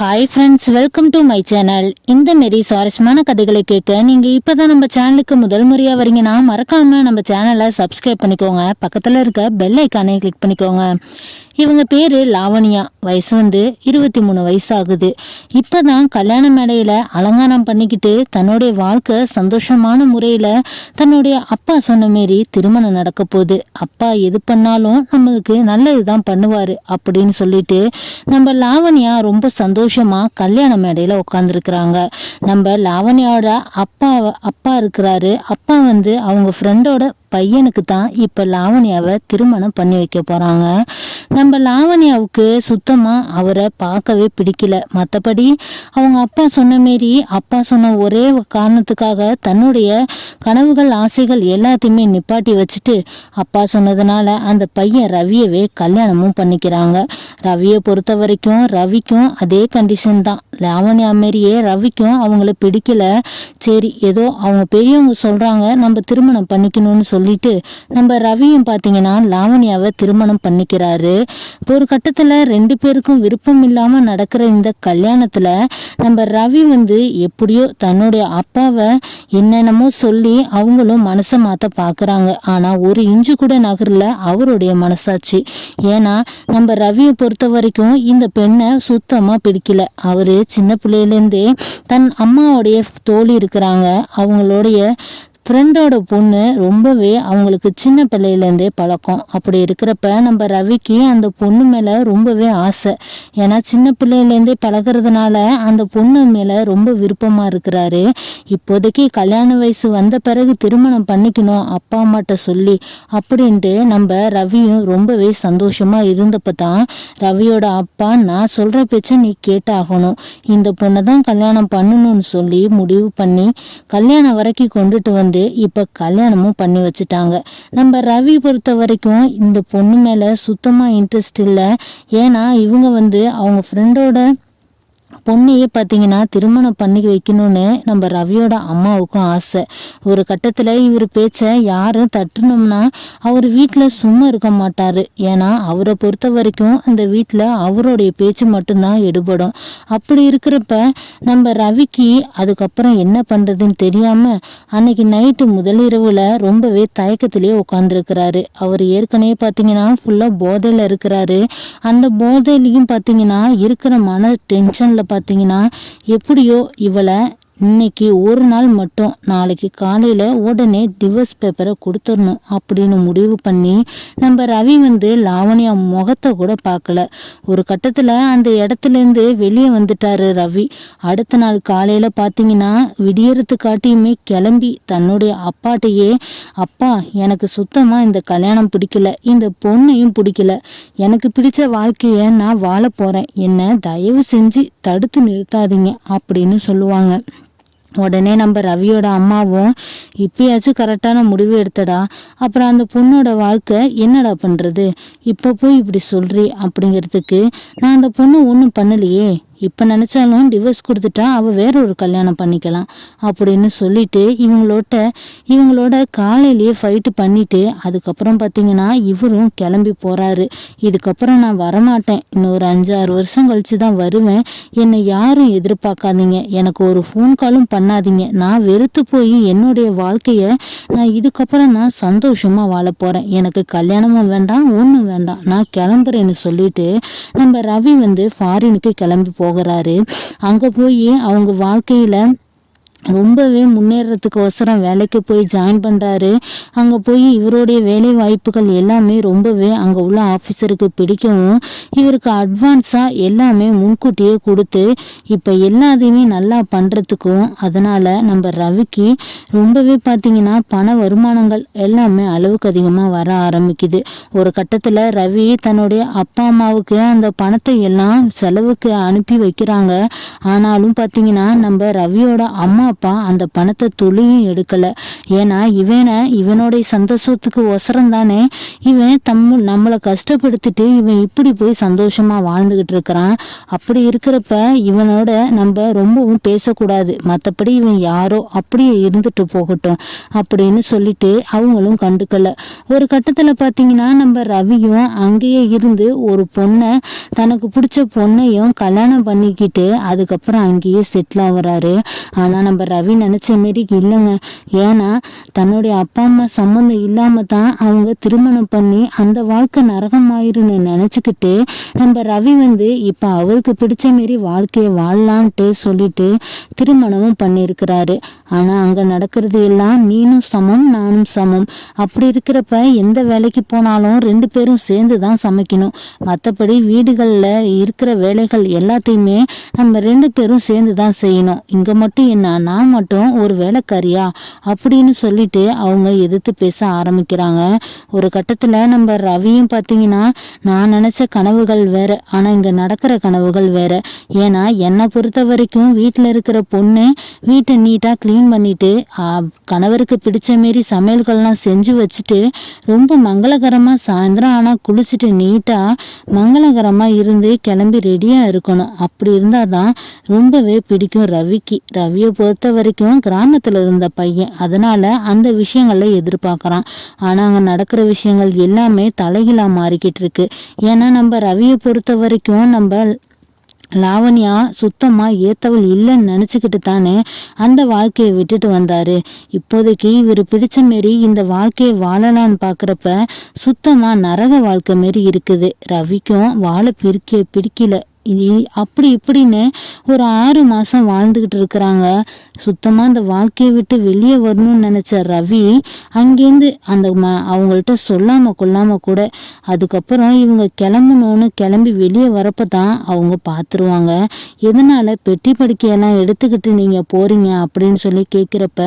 Hi friends welcome to my channel இந்த மாரி சுவாரஸ்யமான கதைகளை கேட்க நீங்கள் இப்போ தான் நம்ம சேனலுக்கு முதல் முறையாக வரீங்கன்னா மறக்காமல் நம்ம சேனலை சப்ஸ்கிரைப் பண்ணிக்கோங்க. பக்கத்தில் இருக்க பெல் ஐக்கானை கிளிக் பண்ணிக்கோங்க. இவங்க பேர் லாவணியா. வயசு வந்து இருபத்தி மூணு வயசு ஆகுது இப்போ தான் கல்யாண மேடையில் அலங்காரம் பண்ணிக்கிட்டு தன்னுடைய வாழ்க்கை சந்தோஷமான முறையில் தன்னுடைய அப்பா சொன்ன மாரி திருமணம் நடக்க போகுது. அப்பா எது பண்ணாலும் நம்மளுக்கு நல்லது தான் பண்ணுவார் அப்படின்னு சொல்லிட்டு நம்ம லாவணியா ரொம்ப சந்தோஷம் கல்யாண மேடையில் உட்காந்துருக்குறாங்க நம்ம லாவணியாவோட அப்பா அப்பா இருக்கிறாரு. அப்பா வந்து அவங்க ஃப்ரெண்டோட பையனுக்கு தான் இப்போ லாவணியாவை திருமணம் பண்ணி வைக்க போகிறாங்க நம்ம லாவண்யாவுக்கு சுத்தமாக அவரை பார்க்கவே பிடிக்கல. மற்றபடி அவங்க அப்பா சொன்ன மாரி அப்பா சொன்ன ஒரே காரணத்துக்காக தன்னுடைய கனவுகள் ஆசைகள் எல்லாத்தையுமே நிப்பாட்டி வச்சுட்டு அப்பா சொன்னதுனால அந்த பையன் ரவியவே கல்யாணமும் பண்ணிக்கிறாங்க. ரவியை பொறுத்த வரைக்கும் ரவிக்கும் அதே கண்டிஷன் தான். லாவண்யா மாரியே ரவிக்கும் அவங்கள பிடிக்கல. சரி ஏதோ அவங்க பெரியவங்க சொல்கிறாங்க நம்ம திருமணம் பண்ணிக்கணும்னு சொல்லிட்டு நம்ம ரவியும் பார்த்தீங்கன்னா லாவண்யாவை திருமணம் பண்ணிக்கிறாரு. இப்போ ஒரு கட்டத்தில் ரெண்டு பேருக்கும் விருப்பம் இல்லாமல் நடக்கிற இந்த கல்யாணத்தில் நம்ம ரவி வந்து எப்படியோ தன்னுடைய அப்பாவை என்னென்னமோ சொல்லி அவங்களும் மனசை மாற்ற பார்க்குறாங்க ஆனால் ஒரு இஞ்சு கூட நகரில் அவருடைய மனசாச்சு ஏன்னா நம்ம ரவியை பொறுத்த வரைக்கும் இந்த பெண்ணை சுத்தமாக பிடிக்கல. அவர் சின்ன பிள்ளையிலேருந்தே தன் அம்மாவுடைய தோழி இருக்கிறாங்க. அவங்களுடைய ஃப்ரெண்டோட பொண்ணு ரொம்பவே அவங்களுக்கு சின்ன பிள்ளையிலேருந்தே பழக்கம். அப்படி இருக்கிறப்ப நம்ம ரவிக்கு அந்த பொண்ணு மேலே ரொம்பவே ஆசை. ஏன்னா சின்ன பிள்ளையிலேருந்தே பழகிறதுனால அந்த பொண்ணு மேலே ரொம்ப விருப்பமாக இருக்கிறாரு. இப்போதைக்கு கல்யாண வயசு வந்த பிறகு திருமணம் பண்ணிக்கணும் அப்பா அம்மாட்ட சொல்லி அப்படின்ட்டு நம்ம ரவியும் ரொம்பவே சந்தோஷமாக இருந்தப்ப தான் ரவியோட அப்பா நான் சொல்கிற பேச்சை நீ கேட்டாகணும். இந்த பொண்ணை தான் கல்யாணம் பண்ணணும்னு சொல்லி முடிவு பண்ணி கல்யாணம் வரைக்கும் கொண்டுட்டு வந்து இப்போ கல்யாணமும் பண்ணி வச்சுட்டாங்க. நம்ம ரவி பொறுத்த வரைக்கும் இந்த பொண்ணு மேலே சுத்தமாக இன்ட்ரெஸ்ட் இல்லை. ஏன்னா இவங்க வந்து அவங்க ஃப்ரெண்டோட பொண்ணையே பார்த்தீங்கன்னா திருமணம் பண்ணி வைக்கணும்னு நம்ம ரவியோட அம்மாவுக்கும் ஆசை. ஒரு கட்டத்தில் இவர் பேச்சை யாரும் தட்டுனோம்னா அவர் வீட்டில் சும்மா இருக்க மாட்டார். ஏன்னா அவரை பொறுத்த வரைக்கும் அந்த வீட்டில் அவருடைய பேச்சு மட்டும்தான் எடுபடும். அப்படி இருக்கிறப்ப நம்ம ரவிக்கு அதுக்கப்புறம் என்ன பண்ணுறதுன்னு தெரியாமல் அன்னைக்கு நைட்டு முதலிரவில் ரொம்பவே தயக்கத்திலே உட்காந்துருக்கிறாரு அவர் ஏற்கனவே பார்த்தீங்கன்னா ஃபுல்லாக போதையில் இருக்கிறாரு. அந்த போதையிலையும் பார்த்தீங்கன்னா இருக்கிற மன டென்ஷனில் பார்த்தீங்கன்னா எப்படியோ இவளை இன்னைக்கு ஒரு நாள் மட்டும். நாளைக்கு காலையில் உடனே டிவோர்ஸ் பேப்பரை கொடுத்துடணும் அப்படின்னு முடிவு பண்ணி நம்ம ரவி வந்து லாவணியா முகத்தை கூட பார்க்கல. ஒரு கட்டத்தில் அந்த இடத்துலேருந்து வெளியே வந்துட்டாரு ரவி. அடுத்த நாள் காலையில் பார்த்தீங்கன்னா விடியறது காட்டியுமே கிளம்பி தன்னுடைய அப்பாட்டையே அப்பா எனக்கு சுத்தமாக இந்த கல்யாணம் பிடிக்கல. இந்த பொண்ணையும் பிடிக்கல. எனக்கு பிடிச்ச வாழ்க்கையை நான் வாழ போகிறேன் என்ன தயவு செஞ்சு தடுத்து நிறுத்தாதீங்க அப்படின்னு சொல்லுவாங்க. உடனே நம்ம ரவியோட அம்மாவும் இப்பயாச்சும் கரெக்டான முடிவு எடுத்தடா. அப்புறம் அந்த பொண்ணோட வாழ்க்கை என்னடா பண்ணுறது இப்போ போய் இப்படி சொல்கிறி அப்படிங்கிறதுக்கு நான் அந்த பொண்ணு ஒன்றும் பண்ணலையே. இப்போ நினச்சாலும் டிவோர்ஸ் கொடுத்துட்டா அவள் வேற ஒரு கல்யாணம் பண்ணிக்கலாம் அப்படின்னு சொல்லிட்டு இவங்களோட இவங்களோட காலையிலேயே ஃபைட்டு பண்ணிட்டு அதுக்கப்புறம் பார்த்தீங்கன்னா இவரும் கிளம்பி போகிறாரு இதுக்கப்புறம் நான் வரமாட்டேன். இன்னும் ஒரு அஞ்சாறு வருஷம் கழிச்சு தான் வருவேன். என்னை யாரும் எதிர்பார்க்காதீங்க. எனக்கு ஒரு ஃபோன் காலும் பண்ணாதீங்க. நான் வெறுத்து போய் என்னுடைய வாழ்க்கையை நான் இதுக்கப்புறம் நான் சந்தோஷமாக வாழ போகிறேன் எனக்கு கல்யாணமும் வேண்டாம் ஒன்றும் வேண்டாம். நான் கிளம்புறேன்னு சொல்லிட்டு நம்ம ரவி வந்து ஃபாரினுக்கு கிளம்பி போகிறாரு. அங்கே போய் அவங்க வாழ்க்கையில் ரொம்பவே முன்னேறதுக்கு வேலைக்கு போய் ஜாயின் பண்ணுறாரு அங்கே போய் இவருடைய வேலை வாய்ப்புகள் எல்லாமே ரொம்பவே அங்கே உள்ள ஆஃபீஸருக்கு பிடிக்கவும் இவருக்கு அட்வான்ஸாக எல்லாமே முன்கூட்டியே கொடுத்து இப்போ எல்லாத்தையுமே நல்லா பண்ணுறதுக்கும் அதனால் நம்ம ரவிக்கு ரொம்பவே பார்த்தீங்கன்னா பண வருமானங்கள் எல்லாமே அளவுக்கு அதிகமாக வர ஆரம்பிக்குது. ஒரு கட்டத்தில் ரவி தன்னுடைய அப்பா அம்மாவுக்கு அந்த பணத்தை எல்லாம் செலவுக்கு அனுப்பி வைக்கிறாங்க. ஆனாலும் பார்த்தீங்கன்னா நம்ம ரவியோட அம்மா அப்பா அந்த பணத்தை துளியும் எடுக்கல. ஏன்னா இவனை இவனுடைய சந்தோஷத்துக்கு ஒசரம் தானே? இவன் தம் நம்மளை கஷ்டப்படுத்திட்டு இவன் இப்படி போய் சந்தோஷமா வாழ்ந்துகிட்டு இருக்கிறான். அப்படி இருக்கிறப்ப இவனோட நம்ம ரொம்பவும் பேசக்கூடாது. மற்றபடி இவன் யாரோ அப்படியே இருந்துட்டு போகட்டும் அப்படின்னு சொல்லிட்டு அவங்களும் கண்டுக்கல. ஒரு கட்டத்துல பாத்தீங்கன்னா நம்ம ரவியும் அங்கேயே இருந்து ஒரு பொண்ணை தனக்கு பிடிச்ச பொண்ணையும் கல்யாணம் பண்ணிக்கிட்டு அதுக்கப்புறம் அங்கேயே செட்டில் ஆகுறாரு. ஆனா நம்ம நம்ம ரவி நினைச்ச மாரி இல்லைங்க. ஏன்னா தன்னுடைய அப்பா அம்மா சம்மந்தம் இல்லாம தான் அவங்க திருமணம் பண்ணி அந்த வாழ்க்கை நரகமாயிருன்னு நினைச்சுக்கிட்டு நம்ம ரவி வந்து இப்ப அவருக்கு பிடிச்ச மாரி வாழ்க்கையை வாழலான்ட்டு சொல்லிட்டு திருமணமும் பண்ணியிருக்கிறாரு. ஆனா அங்க நடக்கிறது எல்லாம் நீனும் சமம் நானும் சமம். அப்படி இருக்கிறப்ப எந்த வேலைக்கு போனாலும் ரெண்டு பேரும் சேர்ந்து தான் சமைக்கணும். மற்றபடி வீடுகளில் இருக்கிற வேலைகள் எல்லாத்தையுமே நம்ம ரெண்டு பேரும் சேர்ந்து தான் செய்யணும். இங்கே மட்டும் என்ன நான் மட்டும் ஒரு வேலைக்காரியா அப்படின்னு சொல்லிட்டு அவங்க எதிர்த்து பேச ஆரம்பிக்கிறாங்க. ஒரு கட்டத்தில் நம்ம ரவியும் பார்த்தீங்கன்னா நான் நினச்ச கனவுகள் வேற ஆனால் இங்கே நடக்கிற கனவுகள் வேற. ஏன்னா என்னை பொறுத்த வரைக்கும் வீட்டில் இருக்கிற பொண்ணு வீட்டை நீட்டாக க்ளீன் பண்ணிட்டு கணவருக்கு பிடிச்ச மாரி சமையல்கள்லாம் செஞ்சு வச்சுட்டு ரொம்ப மங்களகரமாக சாயந்தரம் ஆனால் குளிச்சுட்டு நீட்டாக மங்களகரமாக இருந்து கிளம்பி ரெடியாக இருக்கணும். அப்படி இருந்தால் தான் ரொம்பவே பிடிக்கும் ரவிக்கு. ரவியை பொறுத்த வரைக்கும் கிராமத்தில் இருந்த பையன். அதனால அந்த விஷயங்களை எதிர்பார்க்குறான். ஆனால் அங்கே நடக்கிற விஷயங்கள் எல்லாமே தலைகீழாக மாறிக்கிட்டு இருக்கு. ஏன்னா நம்ம ரவியை பொறுத்த வரைக்கும் நம்ம லாவண்யா சுத்தமா ஏத்தவள் இல்லைன்னு நினைச்சுக்கிட்டு தானே அந்த வாழ்க்கையை விட்டுட்டு வந்தாரு. இப்போதைக்கு இவர் பிடிச்ச மாரி இந்த வாழ்க்கையை வாழலான்னு பாக்குறப்ப சுத்தமா நரக வாழ்க்கை மாரி இருக்குது. ரவிக்கும் வாழ பிரிக்க பிடிக்கல. இது அப்படி இப்படின்னு ஒரு ஆறு மாதம் வாழ்ந்துக்கிட்டு இருக்கிறாங்க. சுத்தமாக அந்த வாழ்க்கையை விட்டு வெளியே வரணும்னு நினச்ச ரவி அங்கேருந்து அந்த ம அவங்கள்ட்ட சொல்லாமல் கொள்ளாமல் கூட அதுக்கப்புறம் இவங்க கிளம்பணும்னு கிளம்பி வெளியே வரப்ப தான் அவங்க பார்த்துருவாங்க எதனால பெட்டி படுக்கையெல்லாம் எடுத்துக்கிட்டு நீங்கள் போகிறீங்க அப்படின்னு சொல்லி கேட்குறப்ப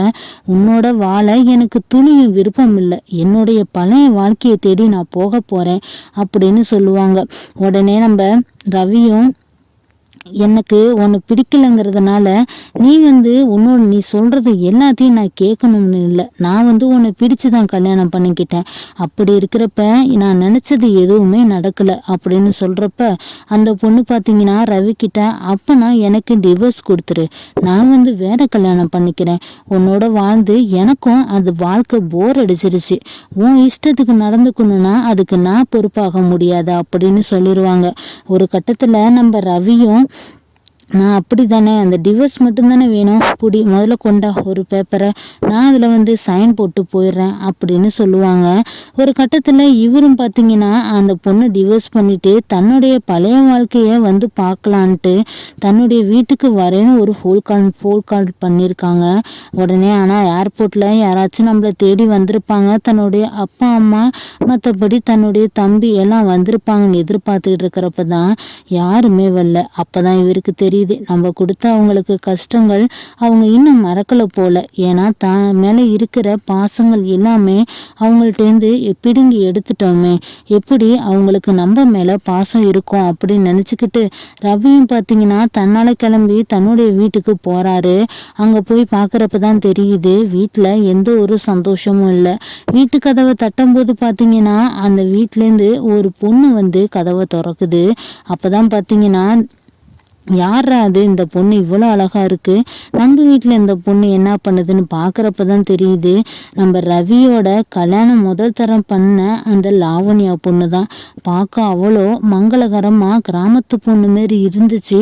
உன்னோட வாழ எனக்கு துணியும் விருப்பம் இல்லை. என்னுடைய பழைய வாழ்க்கையை தேடி நான் போக போகிறேன் அப்படின்னு சொல்லுவாங்க. உடனே நம்ம ரவியும் எனக்கு உன்னை பிடிக்கலைங்கிறதுனால நீ வந்து உன்னோட நீ சொல்றது எல்லாத்தையும் நான் கேட்கணும்னு இல்லை. நான் வந்து உன்னை பிடிச்சு தான் கல்யாணம் பண்ணிக்கிட்டேன். அப்படி இருக்கிறப்ப நான் நினச்சது எதுவுமே நடக்கலை அப்படின்னு சொல்கிறப்ப அந்த பொண்ணு பார்த்தீங்கன்னா ரவி கிட்ட நான் எனக்கு டிவோர்ஸ் கொடுத்துரு. நான் வந்து வேற கல்யாணம் பண்ணிக்கிறேன். உன்னோட வாழ்ந்து எனக்கும் அது வாழ்க்கை போர் அடிச்சிருச்சு. உன் இஷ்டத்துக்கு நடந்துக்கணும்னா அதுக்கு நான் பொறுப்பாக முடியாது அப்படின்னு சொல்லிடுவாங்க ஒரு கட்டத்தில் நம்ம ரவியும் நான் அப்படி தானே அந்த டிவோர்ஸ் மட்டும்தானே வேணும்? புடி முதல்ல கொண்டா ஒரு பேப்பரை நான் அதில் வந்து சைன் போட்டு போயிடுறேன் அப்படின்னு சொல்லுவாங்க. ஒரு கட்டத்தில் இவரும் பார்த்தீங்கன்னா அந்த பொண்ணை டிவோர்ஸ் பண்ணிவிட்டு தன்னுடைய பழைய வாழ்க்கையை வந்து பார்க்கலான்ட்டு தன்னுடைய வீட்டுக்கு வரேன்னு ஒரு ஃபோன் கால் ஃபோன் கால் பண்ணியிருக்காங்க. உடனே ஆனால் ஏர்போர்ட்டில் யாராச்சும் நம்மளை தேடி வந்திருப்பாங்க. தன்னுடைய அப்பா அம்மா மற்றபடி தன்னுடைய தம்பி எல்லாம் வந்திருப்பாங்கன்னு எதிர்பார்த்துக்கிட்டு இருக்கிறப்ப தான் யாருமே வரல. அப்போ தான் இவருக்கு தெரியும் தெரியுது நம்ம கொடுத்த அவங்களுக்கு கஷ்டங்கள் அவங்க இன்னும் மறக்கல போல. ஏன்னா தான் மேலே இருக்கிற பாசங்கள் எல்லாமே அவங்கள்ட்டேருந்து பிடுங்கி எடுத்துட்டோமே. எப்படி அவங்களுக்கு நம்ம மேலே பாசம் இருக்கும் அப்படின்னு நினச்சிக்கிட்டு ரவியும் பார்த்தீங்கன்னா தன்னால் கிளம்பி தன்னுடைய வீட்டுக்கு போகிறாரு அங்கே போய் பார்க்குறப்ப தான் தெரியுது வீட்டில் எந்த ஒரு சந்தோஷமும் இல்லை. வீட்டு கதவை தட்டும்போது பார்த்தீங்கன்னா அந்த வீட்டிலேருந்து ஒரு பொண்ணு வந்து கதவை திறக்குது. அப்போ தான் பார்த்தீங்கன்னா யாரா அது? இந்த பொண்ணு இவ்வளோ அழகா இருக்கு. நம்ம வீட்டில் இந்த பொண்ணு என்ன பண்ணுதுன்னு பார்க்குறப்ப தான் தெரியுது. நம்ம ரவியோட கல்யாணம் முதல் தரம் பண்ண அந்த லாவண்யா பொண்ணு தான் பார்க்க அவ்வளோ மங்களகரமாக கிராமத்து பொண்ணு மாரி இருந்துச்சு.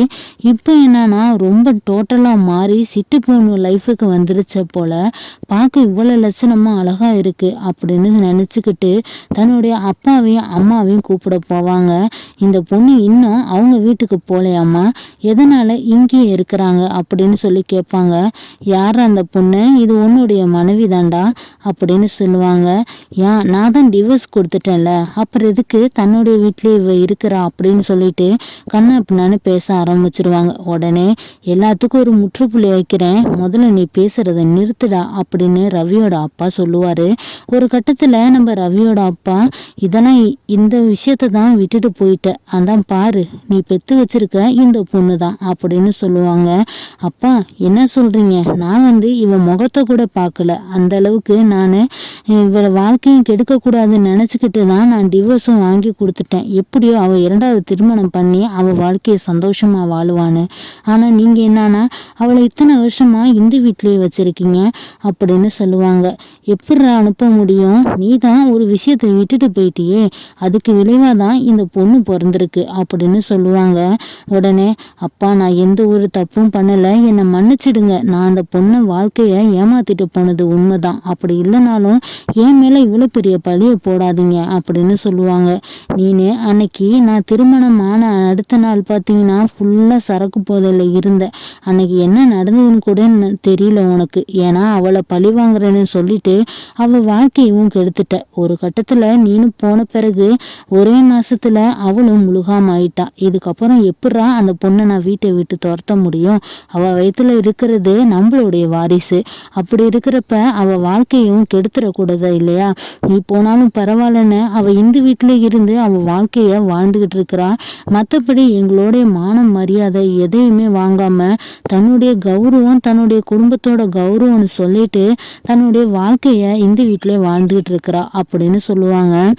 இப்போ என்னன்னா ரொம்ப டோட்டலாக மாறி சிட்டு பொண்ணு லைஃபுக்கு வந்துருச்ச போல. பார்க்க இவ்வளோ லட்சணமாக அழகா இருக்கு அப்படின்னு நினச்சிக்கிட்டு தன்னுடைய அப்பாவையும் அம்மாவையும் கூப்பிட போவாங்க. இந்த பொண்ணு இன்னும் அவங்க வீட்டுக்கு போகலையாம்மா? எதனால இங்கேயே இருக்கிறாங்க அப்படின்னு சொல்லி கேட்பாங்க. யார் அந்த பொண்ணு? இது உன்னுடைய மனைவி தாண்டா அப்படின்னு சொல்லுவாங்க. ஏன் நான் தான் டிவோர்ஸ் கொடுத்துட்டேன்ல. அப்புறம் எதுக்கு தன்னுடைய வீட்டிலே இவ இருக்கிறா அப்படின்னு சொல்லிட்டு கண்ணா பின்னான்னு பேச ஆரம்பிச்சிருவாங்க. உடனே எல்லாத்துக்கும் ஒரு முற்றுப்புள்ளி வைக்கிறேன். முதல்ல நீ பேசுறத நிறுத்துடா அப்படின்னு ரவியோட அப்பா சொல்லுவாரு. ஒரு கட்டத்துல நம்ம ரவியோட அப்பா இதெல்லாம் இந்த விஷயத்தை தான் விட்டுட்டு போயிட்ட. அதான் பாரு நீ பெத்து வச்சிருக்க இந்த பொண்ணு பொண்ணு தான் அப்படின்னு சொல்லுவாங்க. அப்பா என்ன சொல்றீங்க? நான் வந்து இவன் முகத்தை கூட பார்க்கல. அந்த அளவுக்கு நான் இவளை வாழ்க்கையும் கெடுக்கக்கூடாதுன்னு நினச்சிக்கிட்டு தான் நான் டிவோர்ஸும் வாங்கி கொடுத்துட்டேன். எப்படியோ அவள் இரண்டாவது திருமணம் பண்ணி அவள் வாழ்க்கையை சந்தோஷமாக வாழுவான்னு. ஆனால் நீங்கள் என்னன்னா அவளை இத்தனை வருஷமாக இந்த வீட்டிலேயே வச்சுருக்கீங்க அப்படின்னு சொல்லுவாங்க. எப்படி அனுப்ப முடியும்? நீ தான் ஒரு விஷயத்தை விட்டுட்டு போயிட்டியே. அதுக்கு விளைவாக தான் இந்த பொண்ணு பிறந்திருக்கு அப்படின்னு சொல்லுவாங்க. உடனே அப்பா நான் எந்த ஒரு தப்பும் பண்ணலை. என்னை மன்னிச்சிடுங்க. நான் அந்த பொண்ணை வாழ்க்கையை ஏமாத்திட்டு போனது உண்மைதான். அப்படி இல்லைனாலும் என் மேலே இவ்வளோ பெரிய பழியை போடாதீங்க அப்படின்னு சொல்லுவாங்க. நீனு அன்னைக்கு நான் திருமணம் ஆன அடுத்த நாள் பார்த்தீங்கன்னா ஃபுல்லாக சரக்கு போதையில் இருந்தேன் அன்னைக்கு என்ன நடந்ததுன்னு கூட தெரியல உனக்கு. ஏன்னா அவளை பழி வாங்குறேன்னு சொல்லிட்டு அவள் வாழ்க்கையவும் கெடுத்துட்ட. ஒரு கட்டத்தில் நீனும் போன பிறகு ஒரே மாசத்துல அவளும் முழுகாம ஆயிட்டா. இதுக்கப்புறம் எப்படா அந்த பொண்ணு நான் வீட்டை விட்டு துரத்த முடியும்? அவள் வயிற்றுல இருக்கிறது நம்மளுடைய வாரிசு. அப்படி இருக்கிறப்ப அவள் வாழ்க்கையும் கெடுத்துடக்கூடாதா இல்லையா? நீ போனாலும் பரவாயில்லன்னு அவள் இந்த வீட்டிலே இருந்து அவள் வாழ்க்கையை வாழ்ந்துக்கிட்டு இருக்கிறா. மற்றபடி எங்களுடைய மானம் மரியாதை எதையுமே வாங்காம தன்னுடைய கௌரவம் தன்னுடைய குடும்பத்தோட கௌரவம்னு சொல்லிட்டு தன்னுடைய வாழ்க்கையை இந்த வீட்டிலே வாழ்ந்துக்கிட்டு இருக்கிறா அப்படின்னு சொல்லுவாங்க.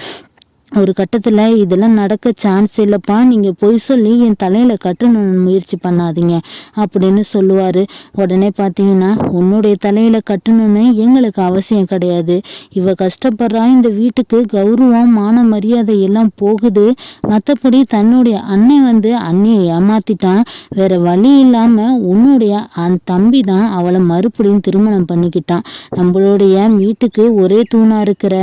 ஒரு கட்டத்தில் இதெல்லாம் நடக்க சான்ஸ் இல்லைப்பா. நீங்கள் பொய் சொல்லி என் தலையில் கட்டணும்னு முயற்சி பண்ணாதீங்க அப்படின்னு சொல்லுவார். உடனே பார்த்தீங்கன்னா உன்னுடைய தலையில் கட்டணும்னு எங்களுக்கு அவசியம் கிடையாது. இவ கஷ்டப்படுறா. இந்த வீட்டுக்கு கௌரவம் மான மரியாதை எல்லாம் போகுது. மற்றபடி தன்னுடைய அண்ணன் வந்து அண்ணியை ஏமாத்திட்டான். வேற வழி இல்லாமல் உன்னுடைய அன் தம்பி தான் அவளை மறுபடியும் திருமணம் பண்ணிக்கிட்டான். நம்மளுடைய வீட்டுக்கு ஒரே தூணாக இருக்கிற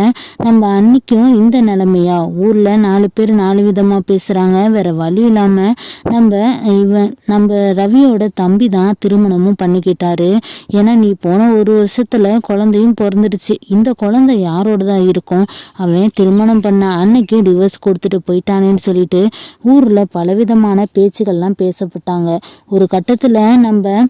நம்ம அன்னைக்கும் இந்த நிலைமையா ஊர்ல நாலு பேர் நாலு விதமா பேசுறாங்க. வேற வழி இல்லாம நம்ம இவன் நம்ம ரவியோட தம்பி தான் திருமணமும் பண்ணிக்கிட்டாரு. ஏன்னா நீ போன ஒரு வருஷத்துல குழந்தையும் பிறந்துடுச்சு. இந்த குழந்தை யாரோட தான் இருக்கும்? அவன் திருமணம் பண்ண அன்னைக்கு டிவோர்ஸ் கொடுத்துட்டு போயிட்டானேன்னு சொல்லிட்டு ஊர்ல பலவிதமான பேச்சுக்கள்லாம் பேசப்பட்டாங்க. ஒரு கட்டத்துல நம்ம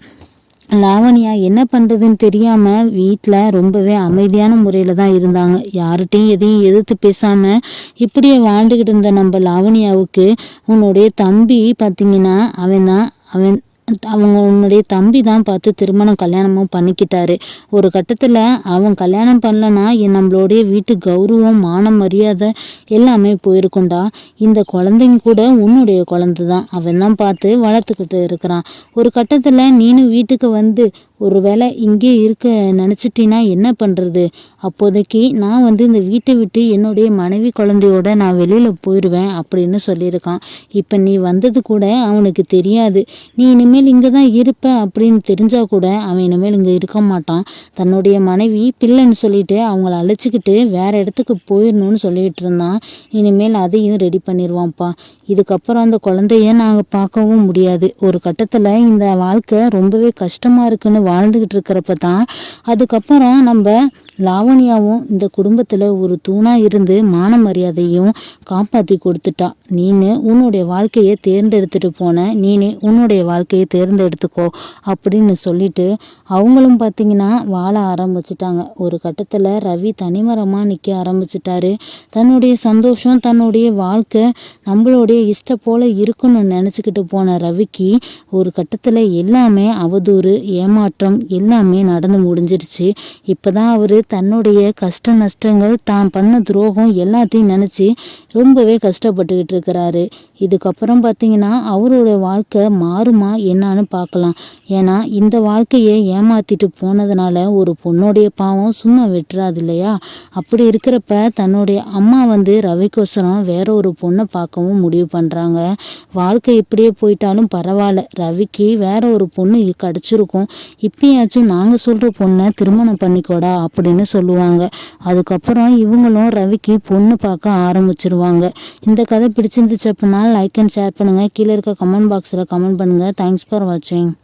லாவணியா என்ன பண்ணுறதுன்னு தெரியாமல் வீட்டில் ரொம்பவே அமைதியான முறையில் தான் இருந்தாங்க. யார்கிட்டையும் எதையும் எதிர்த்து பேசாமல் இப்படியே வாழ்ந்துக்கிட்டு இருந்த நம்ம லாவணியாவுக்கு உன்னுடைய தம்பி பார்த்தீங்கன்னா அவன் தான் அவன் அவங்க உன்னுடைய தம்பி தான் பார்த்து திருமணம் கல்யாணமும் பண்ணிக்கிட்டாரு. ஒரு கட்டத்தில் அவன் கல்யாணம் பண்ணலன்னா என் நம்மளுடைய வீட்டு கௌரவம் மான மரியாதை எல்லாமே போயிருக்குண்டா இந்த குழந்தைங்க கூட உன்னுடைய குழந்தை தான். அவன் தான் பார்த்து வளர்த்துக்கிட்டு இருக்கிறான். ஒரு கட்டத்தில் நீனும் வீட்டுக்கு வந்து ஒரு வேளை இங்கே இருக்க நினச்சிட்டினா என்ன பண்ணுறது அப்போதைக்கு நான் வந்து இந்த வீட்டை விட்டு என்னுடைய மனைவி குழந்தையோட நான் வெளியில் போயிடுவேன் அப்படின்னு சொல்லியிருக்கான். இப்போ நீ வந்தது கூட அவனுக்கு தெரியாது. நீ இனிமேல் இனிமேல் இங்கே தான் இருப்பேன் அப்படின்னு தெரிஞ்சால் கூட அவன் இனிமேல் இங்கே இருக்க மாட்டான். தன்னுடைய மனைவி பிள்ளைன்னு சொல்லிட்டு அவங்கள அழைச்சிக்கிட்டு வேற இடத்துக்கு போயிடணும்னு சொல்லிட்டு இருந்தான். இனிமேல் அதையும் ரெடி பண்ணிடுவான்ப்பா. இதுக்கப்புறம் அந்த குழந்தைய நாங்கள் பார்க்கவும் முடியாது. ஒரு கட்டத்தில் இந்த வாழ்க்கை ரொம்பவே கஷ்டமாக இருக்குன்னு வாழ்ந்துக்கிட்டு இருக்கிறப்ப தான் அதுக்கப்புறம் நம்ம லாவணியாவும் இந்த குடும்பத்தில் ஒரு தூணாக இருந்து மான மரியாதையும் காப்பாற்றி கொடுத்துட்டா. நீனு உன்னுடைய வாழ்க்கையை தேர்ந்தெடுத்துட்டு போன நீனே உன்னுடைய வாழ்க்கையை தேர்ந்தெடுத்துக்கோ அப்படின்னு சொல்லிட்டு அவங்களும் பார்த்தீங்கன்னா வாழ ஆரம்பிச்சிட்டாங்க. ஒரு கட்டத்தில் ரவி தனிமரமாக நிற்க ஆரம்பிச்சிட்டாரு. தன்னுடைய சந்தோஷம் தன்னுடைய வாழ்க்கை நம்மளுடைய இஷ்ட போல இருக்கணும்னு நினச்சிக்கிட்டு போன ரவிக்கு ஒரு கட்டத்தில் எல்லாமே அவதூறு ஏமாற்றம் எல்லாமே நடந்து முடிஞ்சிருச்சு. இப்போதான் அவர் தன்னுடைய கஷ்ட நஷ்டங்கள் தான் பண்ண துரோகம் எல்லாத்தையும் நினச்சி ரொம்பவே கஷ்டப்பட்டுக்கிட்டு இருக்கிறாரு. இதுக்கப்புறம் பார்த்தீங்கன்னா அவரோட வாழ்க்கை மாறுமா என்னான்னு பார்க்கலாம். ஏன்னா இந்த வாழ்க்கையை ஏமாத்திட்டு போனதுனால ஒரு பொண்ணுடைய பாவம் சும்மா வெட்டுறாது இல்லையா அப்படி இருக்கிறப்ப தன்னுடைய அம்மா வந்து ரவிக்கோசரம் வேற ஒரு பொண்ணை பார்க்கவும் முடிவு பண்ணுறாங்க வாழ்க்கை இப்படியே போயிட்டாலும் பரவாயில்ல. ரவிக்கு வேற ஒரு பொண்ணு கிடச்சிருக்கும். இப்பயாச்சும் நாங்கள் சொல்கிற பொண்ணை திருமணம் பண்ணிக்கோடா அப்படின்னு சொல்லுவாங்க. அதுக்கப்புறம் இவங்களும் ரவிக்கு பொண்ணு பார்க்க ஆரம்பிச்சிருவாங்க. இந்த கதை பிடிச்சிருந்துச்சு அப்படின்னா லைக் அண்ட் ஷேர் பண்ணுங்கள் கீழே இருக்க கமெண்ட் பாக்ஸில் கமெண்ட் பண்ணுங்கள் தேங்க்ஸ் For watching.